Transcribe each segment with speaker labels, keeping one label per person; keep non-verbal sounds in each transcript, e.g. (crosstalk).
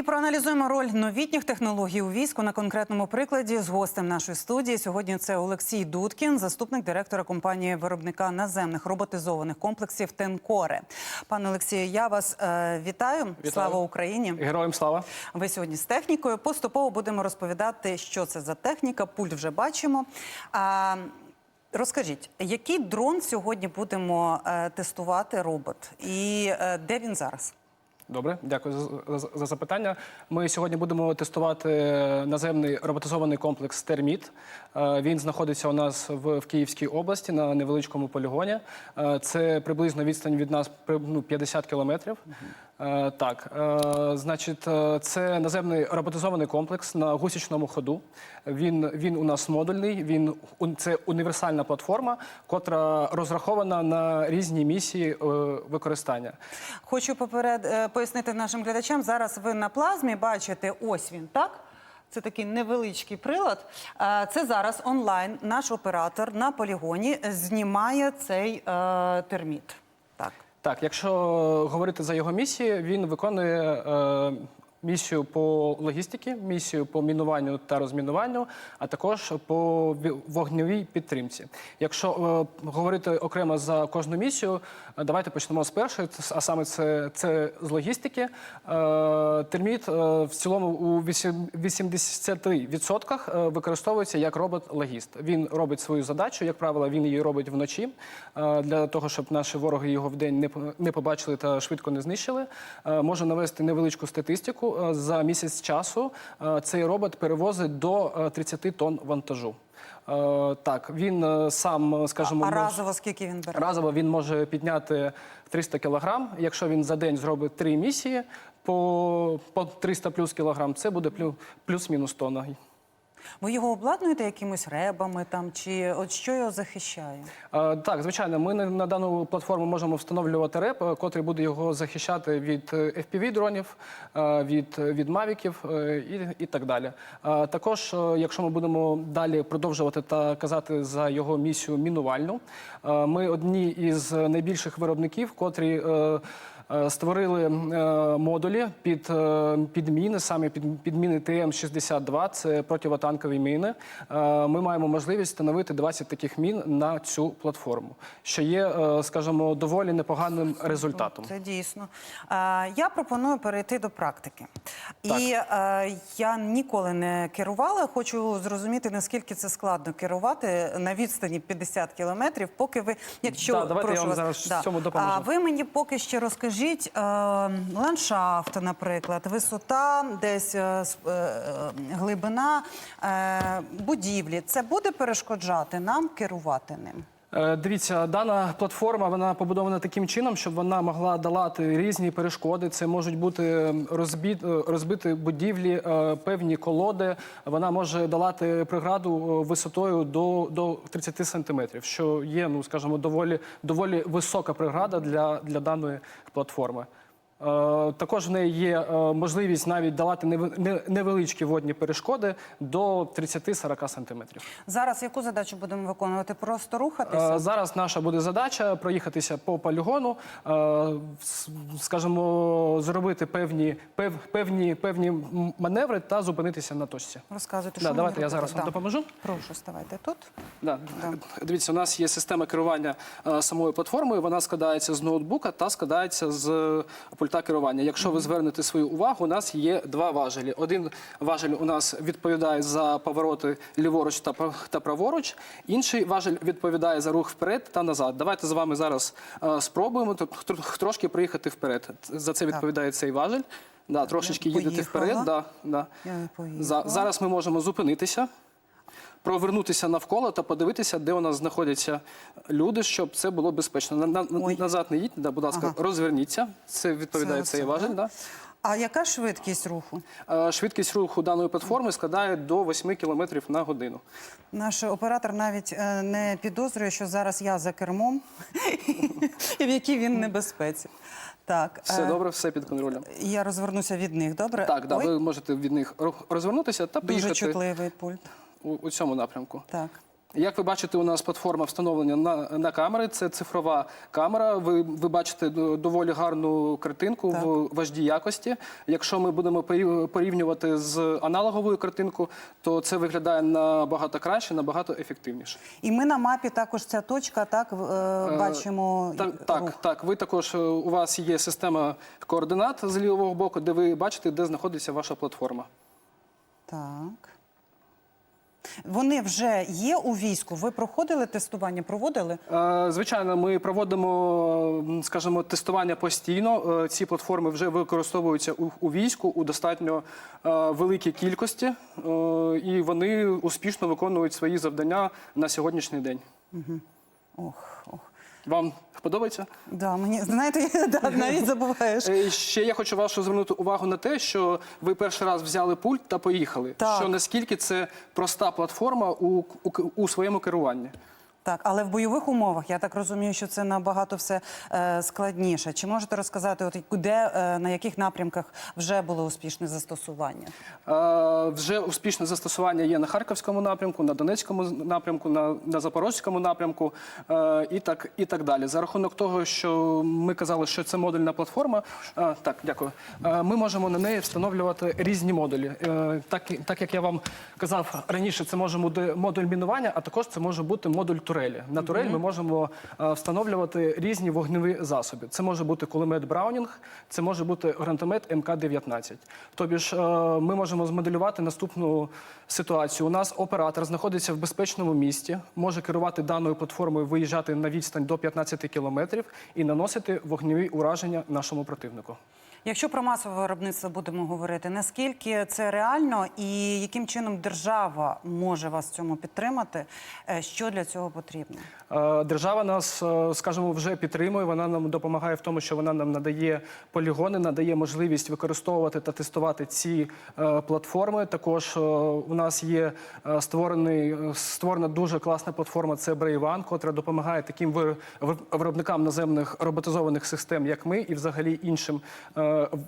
Speaker 1: І проаналізуємо роль новітніх технологій у війську на конкретному прикладі з гостем нашої студії. Сьогодні це Олексій Дудкін, заступник директора компанії виробника наземних роботизованих комплексів Тенкоре. Пане Олексію, я вас е, вітаю.
Speaker 2: Вітаю.
Speaker 1: Слава Україні!
Speaker 2: Героям слава.
Speaker 1: Ви сьогодні з технікою. Поступово будемо розповідати, що це за техніка. Пульт вже бачимо. А, розкажіть, який дрон сьогодні будемо е, тестувати робот, і е, де він зараз?
Speaker 2: Добре, дякую за, за, за запитання. Ми сьогодні будемо тестувати наземний роботизований комплекс Терміт. Е, Він знаходиться у нас в, в Київській області на невеличкому полігоні. Е, Це приблизно відстань від нас при- ну, 50 кілометрів. Е, Так, е, значить, е, це наземний роботизований комплекс на гусячному ходу. Він, він у нас модульний, він це універсальна платформа, котра розрахована на різні місії використання.
Speaker 1: Хочу поперед пояснити нашим глядачам. Зараз ви на плазмі бачите, ось він так. Це такий невеличкий прилад. Це зараз онлайн. Наш оператор на полігоні знімає цей терміт. Так.
Speaker 2: Якщо говорити за його місії, він виконує е, місію по логістиці, місію по мінуванню та розмінуванню, а також по ві- вогневій підтримці. Якщо е, говорити окремо за кожну місію, е, давайте почнемо з першої, а саме це, це з логістики. Е, терміт в цілому у вісім- 80% е, використовується як робот-логіст. Він робить свою задачу, як правило, він її робить вночі для того, щоб наші вороги його вдень не по- не побачили та швидко не знищили. Е, Можу навести невеличку статистику. Е, За місяць часу е, цей робот перевозить до е, 30 тонн вантажу. Е, Так, він е, сам, е, скажімо,
Speaker 1: А
Speaker 2: мож-
Speaker 1: разово скільки він бере?
Speaker 2: Разово він може підняти 300 кілограм. Якщо він за день зробить три місії по, по 300 плюс кілограм, це буде плюс-мінус тонна.
Speaker 1: Ви його обладнуєте якимось ребами там, чи от що його захищає?
Speaker 2: Е, Так, звичайно, ми на- на дану платформу можемо встановлювати реп, е, котрий буде його захищати від е, FPV-дронів, е, від, від мавіків е, і, і так далі. Е, Також, е, якщо ми будемо далі продовжувати та казати за його місію мінувальну, е, ми одні із найбільших виробників, котрі е, е, створили е, модулі під, е, під міни, саме під, під міни ТМ-62, це противотанкові міни. Е, Ми маємо можливість встановити 20 таких мін на цю платформу, що є, е, скажімо, доволі непоганим результатом.
Speaker 1: Це дійсно. Е, я пропоную перейти до практики. І е, я ніколи не керувала. Хочу зрозуміти, наскільки це складно керувати на відстані 50 кілометрів, поки ви, якщо
Speaker 2: Да, давайте я
Speaker 1: прошу
Speaker 2: вам
Speaker 1: вас,
Speaker 2: зараз в цьому допоможу.
Speaker 1: А ви мені поки ще розкажіть е, ландшафт, наприклад, висота, десь е, е, глибина будівлі. Це буде перешкоджати нам керувати ним.
Speaker 2: Е, Дивіться, дана платформа вона побудована таким чином, щоб вона могла долати різні перешкоди. Це можуть бути розбіт, е, розбиті будівлі, е, певні колоди. Вона може долати преграду висотою до, до 30 сантиметрів, що є, ну скажімо, доволі, доволі висока преграда для, для даної платформи. Е, Також в неї є е, можливість навіть не- невеличкі водні перешкоди до 30-40 сантиметрів.
Speaker 1: Зараз яку задачу будемо виконувати? Просто рухатися?
Speaker 2: Е, Зараз наша буде задача проїхатися по полігону, скажімо, зробити певні, пев, певні, певні маневри та зупинитися на точці.
Speaker 1: Розказуйте,
Speaker 2: Да, давайте я
Speaker 1: робити?
Speaker 2: зараз вам
Speaker 1: Да.
Speaker 2: допоможу.
Speaker 1: Прошу, ставайте тут.
Speaker 2: Да. Дивіться, у нас є система керування самою платформою. Вона складається з ноутбука та складається з пульта керування. Якщо ви звернете свою увагу, у нас є два важелі. Один важель у нас відповідає за повороти ліворуч та праворуч. Інший важель відповідає за рух вперед та назад. Давайте з вами зараз е, спробуємо тр- тр- трошки проїхати вперед. За це відповідає цей важель. Да, трошечки їдете вперед. Да, да. За, зараз ми можемо зупинитися, провернутися навколо та подивитися, де у нас знаходяться люди, щоб це було безпечно. На, на, назад не їдьте, да, будь ласка,
Speaker 1: Ага.
Speaker 2: розверніться. Це відповідає цей важель.
Speaker 1: да? А яка швидкість руху?
Speaker 2: Е, Швидкість руху даної платформи складає до 8 км на годину.
Speaker 1: Наш оператор навіть е, не підозрює, що зараз я за кермом і (laughs) в якій він небезпеці. Так,
Speaker 2: Все
Speaker 1: е,
Speaker 2: добре, все під контролем.
Speaker 1: я розвернуся від них, добре?
Speaker 2: Так, да,
Speaker 1: Ой,
Speaker 2: ви можете від них розвернутися та
Speaker 1: дуже
Speaker 2: поїхати
Speaker 1: чутливий пульт.
Speaker 2: У, у цьому напрямку.
Speaker 1: Так.
Speaker 2: Як ви бачите, у нас платформа встановлення на, на камери. Це цифрова камера. Ви, ви бачите доволі гарну картинку
Speaker 1: Так.
Speaker 2: в важдій якості. Якщо ми будемо порівнювати з аналоговою картинкою, то це виглядає набагато краще, набагато ефективніше.
Speaker 1: І ми на мапі також ця точка, так в- е, бачимо
Speaker 2: Так,
Speaker 1: рух.
Speaker 2: так, так. Ви також е, у вас є система координат з лівого боку, де ви бачите, де знаходиться ваша платформа.
Speaker 1: Так. Вони вже є у війську. Ви проходили тестування? Проводили?
Speaker 2: Е, Звичайно, ми проводимо, скажімо, тестування постійно. Е, Ці платформи вже використовуються у, війську у достатньо е, великій кількості, і вони успішно виконують свої завдання на сьогоднішній день.
Speaker 1: Ох, ох.
Speaker 2: Вам подобається?
Speaker 1: Да, мені знаєте, (laughs) да, навіть забуваєш.
Speaker 2: Е, Ще я хочу вашу звернути увагу на те, що ви перший раз взяли пульт та поїхали.
Speaker 1: Так.
Speaker 2: Що наскільки це проста платформа у, у, у своєму керуванні.
Speaker 1: Так, але в бойових умовах я так розумію, що це набагато все е, складніше. Чи можете розказати, от де е, на яких напрямках вже було успішне застосування?
Speaker 2: Е, Вже успішне застосування є на Харківському напрямку, на Донецькому напрямку, на, на Запорозькому напрямку е, і так, і так далі. За рахунок того, що ми казали, що це модульна платформа. е, Так, дякую. Е, Ми можемо на неї встановлювати різні модулі. Е, Так, так як я вам казав раніше, це може бути модуль мінування, а також це може бути модуль турелі. На турель ми можемо е, встановлювати різні вогневі засоби. Це може бути кулемет Браунінг, це може бути гранатомет МК-19. Тобі ж е, ми можемо змоделювати наступну ситуацію. У нас оператор знаходиться в безпечному місті, може керувати даною платформою, виїжджати на відстань до 15 кілометрів і наносити вогневі ураження нашому противнику.
Speaker 1: Якщо про масове виробництво будемо говорити, наскільки це реально і яким чином держава може вас в цьому підтримати? Е, Що для цього потрібно?
Speaker 2: Е, Держава нас, е, скажімо, вже підтримує. Вона нам допомагає в тому, що вона нам надає полігони, надає можливість використовувати та тестувати ці платформи. Також у нас є створений створена дуже класна платформа. Це Brave котра допомагає таким вир- вир- виробникам наземних роботизованих систем, як ми, і взагалі іншим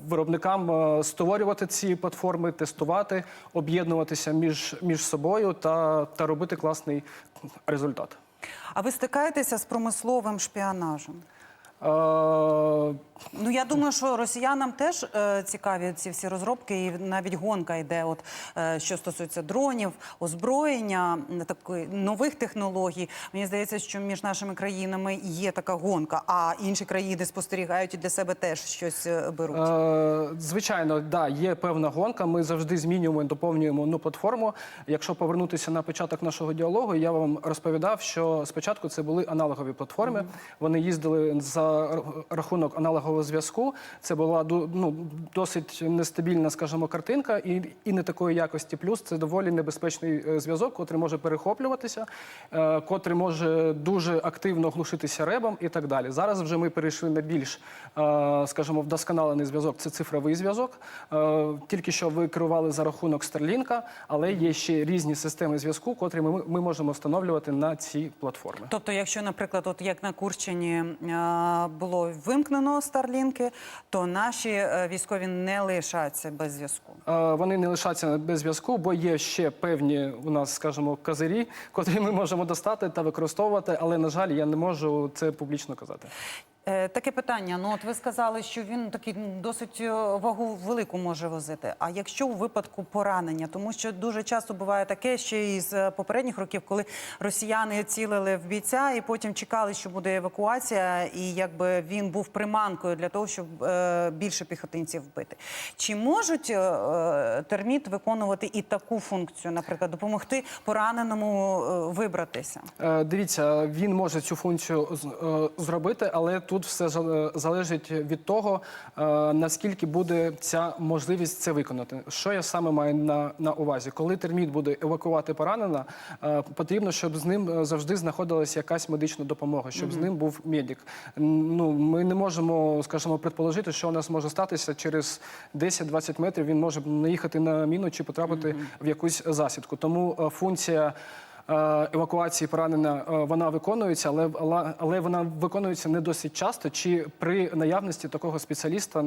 Speaker 2: виробникам е, створювати ці платформи, тестувати, об'єднуватися між, між собою та, та робити класний результат.
Speaker 1: А ви стикаєтеся з промисловим шпіонажем? Ну я думаю, що росіянам теж е, цікаві ці всі розробки, і навіть гонка йде. От е, що стосується дронів, озброєння, такої нових технологій. Мені здається, що між нашими країнами є така гонка, а інші країни спостерігають і для себе теж щось е, беруть.
Speaker 2: Е, Звичайно, да, є певна гонка. Ми завжди змінюємо і доповнюємо одну платформу. Якщо повернутися на початок нашого діалогу, я вам розповідав, що спочатку це були аналогові платформи. Вони їздили за рахунок аналогового зв'язку. Це була ну, досить нестабільна, скажімо, картинка і, і не такої якості. Плюс це доволі небезпечний е, зв'язок, котрий може перехоплюватися, е, котрий може дуже активно глушитися ребом і так далі. Зараз вже ми перейшли на більш, е, скажімо, вдосконалений зв'язок. Це цифровий зв'язок. Е, Тільки що ви керували за рахунок Старлінка, але є ще різні системи зв'язку, котрі ми, ми можемо встановлювати на ці платформи.
Speaker 1: Тобто, якщо, наприклад, от як на Курщині е, було вимкнено старлінки, то наші е, військові не лишаться без зв'язку.
Speaker 2: Е, Вони не лишаться без зв'язку, бо є ще певні у нас, скажімо, козирі, (laughs) котрі ми можемо достати та використовувати. Але на жаль, я не можу це публічно казати.
Speaker 1: Е, Таке питання. Ну, от ви сказали, що він такий досить е, вагу велику може возити. А якщо у випадку поранення, тому що дуже часто буває таке, ще із е, попередніх років, коли росіяни цілили в бійця і потім чекали, що буде евакуація, і якби він був приманкою для того, щоб е, більше піхотинців вбити. Чи можуть е, терміт виконувати і таку функцію, наприклад, допомогти пораненому вибратися?
Speaker 2: Е, Дивіться, він може цю функцію е, зробити, але тут все залежить від того, е, наскільки буде ця можливість це виконати. Що я саме маю на, на увазі? Коли терміт буде евакувати поранена, е, потрібно, щоб з ним е, завжди знаходилася якась медична допомога, щоб з ним був медик. Ну, ми не можемо, скажімо, предположити, що у нас може статися через 10-20 метрів. Він може наїхати на міну чи потрапити в якусь засідку. Тому функція евакуації поранення е, вона виконується, але, але- вона виконується не досить часто чи при наявності такого спеціаліста е,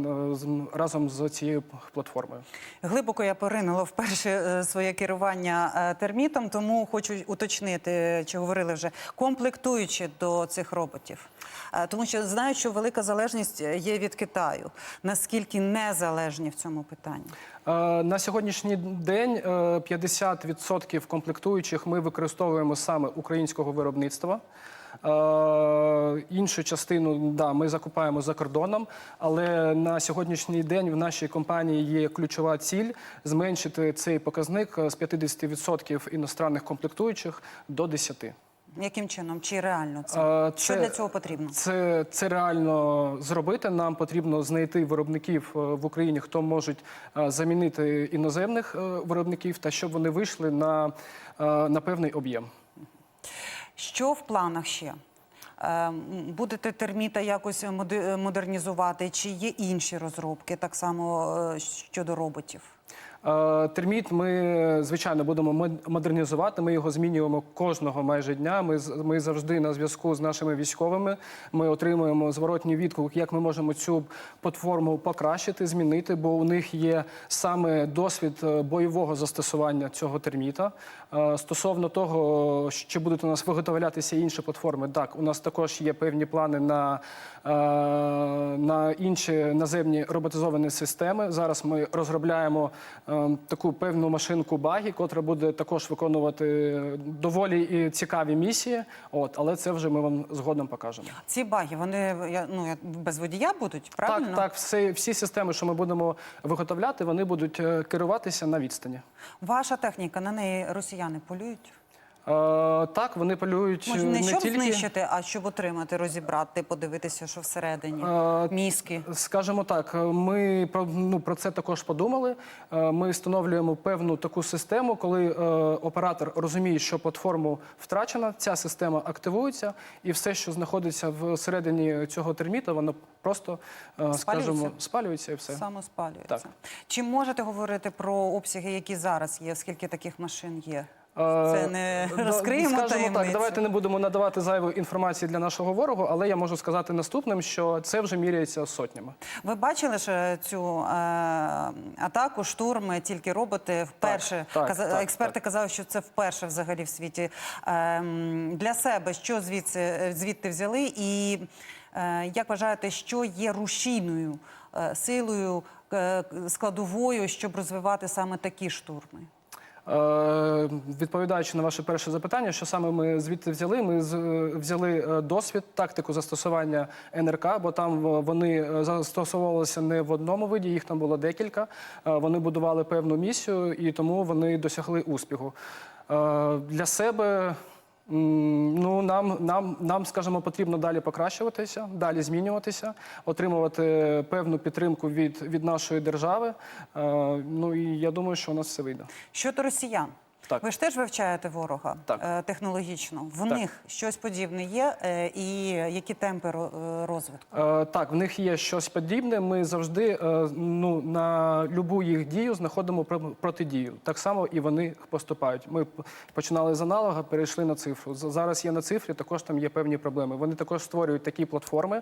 Speaker 2: разом з цією платформою.
Speaker 1: Глибоко я поринула в перше е, своє керування е, термітом, тому хочу уточнити, чи говорили вже комплектуючи до цих роботів. Е, Тому що знаю, що велика залежність є від Китаю. Наскільки незалежні в цьому питанні?
Speaker 2: Е, На сьогоднішній день е, 50% комплектуючих ми використовуємо саме українського виробництва. Е, Іншу частину да, ми закупаємо за кордоном, але на сьогоднішній день в нашій компанії є ключова ціль зменшити цей показник е, з 50% іностранних комплектуючих до 10%.
Speaker 1: Яким чином? Чи реально це?
Speaker 2: Е,
Speaker 1: Що для цього потрібно?
Speaker 2: Це, це реально зробити. Нам потрібно знайти виробників е, в Україні, хто можуть е, замінити іноземних е, виробників, та щоб вони вийшли на, на певний об'єм.
Speaker 1: Що в планах ще? Будете терміта якось модернізувати? Чи є інші розробки так само щодо роботів?
Speaker 2: Е, Терміт ми звичайно будемо мод- модернізувати. Ми його змінюємо кожного майже дня. Ми ми завжди на зв'язку з нашими військовими. Ми отримуємо зворотній відгук, як ми можемо цю платформу покращити, змінити, бо у них є саме досвід е, бойового застосування цього терміта. Е, Стосовно того, чи будуть у нас виготовлятися інші платформи, так у нас також є певні плани на, на інші наземні роботизовані системи. Зараз ми розробляємо таку певну машинку багі, котра буде також виконувати доволі і цікаві місії. От, але це вже ми вам згодом покажемо.
Speaker 1: Ці баги, вони я- ну, без водія будуть, правильно?
Speaker 2: Так, так, всі, всі системи, що ми будемо виготовляти, вони будуть е, керуватися на відстані.
Speaker 1: Ваша техніка, на неї росіяни полюють?
Speaker 2: Е, так, вони полюють
Speaker 1: Може,
Speaker 2: е,
Speaker 1: не
Speaker 2: не
Speaker 1: щоб
Speaker 2: тільки.
Speaker 1: знищити, а щоб отримати, розібрати, подивитися, що всередині.
Speaker 2: Е,
Speaker 1: Мізки.
Speaker 2: Скажімо так, ми про, ну, про це також подумали. Е, Ми встановлюємо певну таку систему, коли е, оператор розуміє, що платформу втрачена, ця система активується, і все, що знаходиться всередині цього терміта, воно просто е, скажімо, спалюється і все.
Speaker 1: Самоспалюється.
Speaker 2: Так.
Speaker 1: Чи можете говорити про обсяги, які зараз є? Скільки таких машин є?
Speaker 2: Е,
Speaker 1: Це не
Speaker 2: да,
Speaker 1: розкриємо
Speaker 2: Скажімо
Speaker 1: таємницю?
Speaker 2: так, давайте не будемо надавати зайвої інформації для нашого ворогу, але я можу сказати наступним, що це вже міряється сотнями.
Speaker 1: Ви бачили ж цю е, атаку, штурм, тільки роботи вперше.
Speaker 2: так,
Speaker 1: Каза-
Speaker 2: так,
Speaker 1: експерти
Speaker 2: так.
Speaker 1: казали, що це вперше взагалі в світі. Е, для себе що звідси звідти взяли, і е, як вважаєте, що є рушійною е, силою, е, складовою, щоб розвивати саме такі штурми?
Speaker 2: Е, Відповідаючи на ваше перше запитання, що саме ми звідти взяли? Ми з- взяли е, досвід, тактику застосування НРК, бо там е, вони е, застосовувалися не в одному виді, їх там було декілька. Е, Вони будували певну місію і тому вони досягли успіху. Е, Для себе. Ну, нам, нам, нам, скажімо, потрібно далі покращуватися, далі змінюватися, отримувати певну підтримку від, від нашої держави. Е, Ну і я думаю, що у нас все вийде.
Speaker 1: Щодо росіян.
Speaker 2: Так.
Speaker 1: Ви ж теж вивчаєте ворога
Speaker 2: Так.
Speaker 1: е, технологічно. В
Speaker 2: Так.
Speaker 1: них щось подібне є, е, і які темпи е, розвитку?
Speaker 2: Так, в них є щось подібне. Ми завжди ну, на любу їх дію знаходимо про- протидію. Так само і вони поступають. Ми починали з аналога, перейшли на цифру. Зараз є на цифрі, також там є певні проблеми. Вони також створюють такі платформи.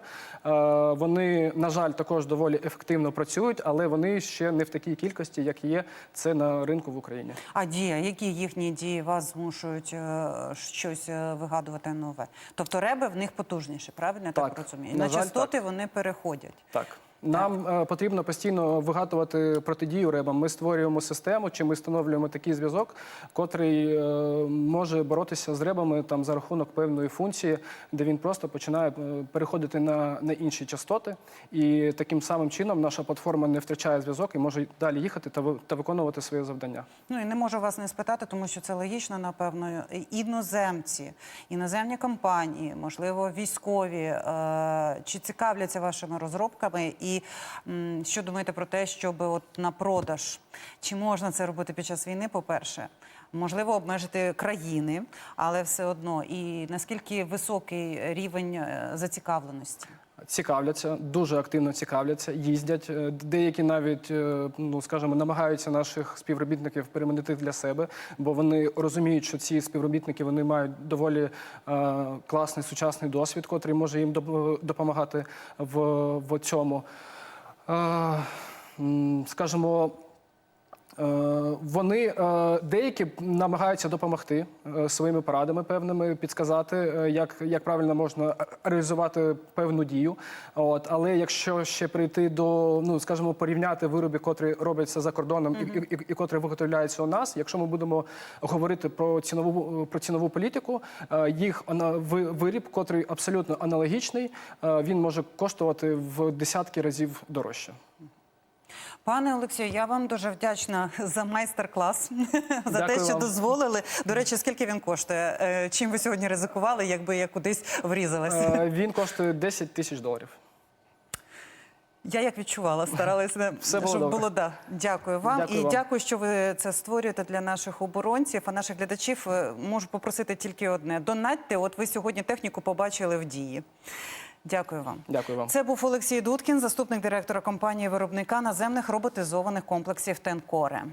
Speaker 2: Вони, на жаль, також доволі ефективно працюють, але вони ще не в такій кількості, як є це на ринку в Україні.
Speaker 1: А дія, які їхні дії вас змушують е, щось е, вигадувати нове? Тобто реби в них потужніші, правильно я так,
Speaker 2: Так,
Speaker 1: розумію?
Speaker 2: на
Speaker 1: На
Speaker 2: жаль,
Speaker 1: частоти вони переходять.
Speaker 2: Так. Нам е, потрібно постійно вигадувати протидію ребам. Ми створюємо систему, чи ми встановлюємо такий зв'язок, котрий е, може боротися з ребами там за рахунок певної функції, де він просто починає е, переходити на, на інші частоти. І таким самим чином наша платформа не втрачає зв'язок і може далі їхати та, ви- та виконувати своє завдання.
Speaker 1: Ну і не можу вас не спитати, тому що це логічно, напевно. Іноземці, іноземні компанії, можливо, військові. Е, чи цікавляться вашими розробками? І м, що думаєте про те, щоб от на продаж? Чи можна це робити під час війни? По-перше, можливо, обмежити країни, але все одно. І наскільки високий рівень е, зацікавленості?
Speaker 2: Цікавляться, дуже активно цікавляться, їздять. Е, Деякі навіть, е, ну скажімо, намагаються наших співробітників переманити для себе, бо вони розуміють, що ці співробітники вони мають доволі е, класний сучасний досвід, котрий може їм доп- допомагати в, в цьому. Е, скажімо, Вони е, деякі намагаються допомогти е, своїми порадами певними, підказати, е, як, як правильно можна реалізувати певну дію. От, але якщо ще прийти до, ну скажімо, порівняти вироби, котрі робляться за кордоном і, і, і, і котрі виготовляються у нас, якщо ми будемо говорити про цінову про цінову політику, е, їх виріб, котрий абсолютно аналогічний, е, він може коштувати в десятки разів дорожче.
Speaker 1: Пане Олексію, я вам дуже вдячна (laughs) за майстер-клас, (laughs) за те, що
Speaker 2: вам.
Speaker 1: дозволили. До речі, скільки він коштує? Е, Чим ви сьогодні ризикували, якби я кудись врізалася?
Speaker 2: Е, (laughs) Він коштує 10 тисяч доларів.
Speaker 1: Я як відчувала, старалася,
Speaker 2: було
Speaker 1: щоб
Speaker 2: добре.
Speaker 1: було да. Дякую вам
Speaker 2: Дякую
Speaker 1: і
Speaker 2: вам.
Speaker 1: дякую, що ви це створюєте для наших оборонців. А наших глядачів е, можу попросити тільки одне: донатьте. От ви сьогодні техніку побачили в дії. Дякую вам.
Speaker 2: Дякую вам.
Speaker 1: Це був Олексій Дудкін, заступник директора компанії виробника наземних роботизованих комплексів Тенкоре.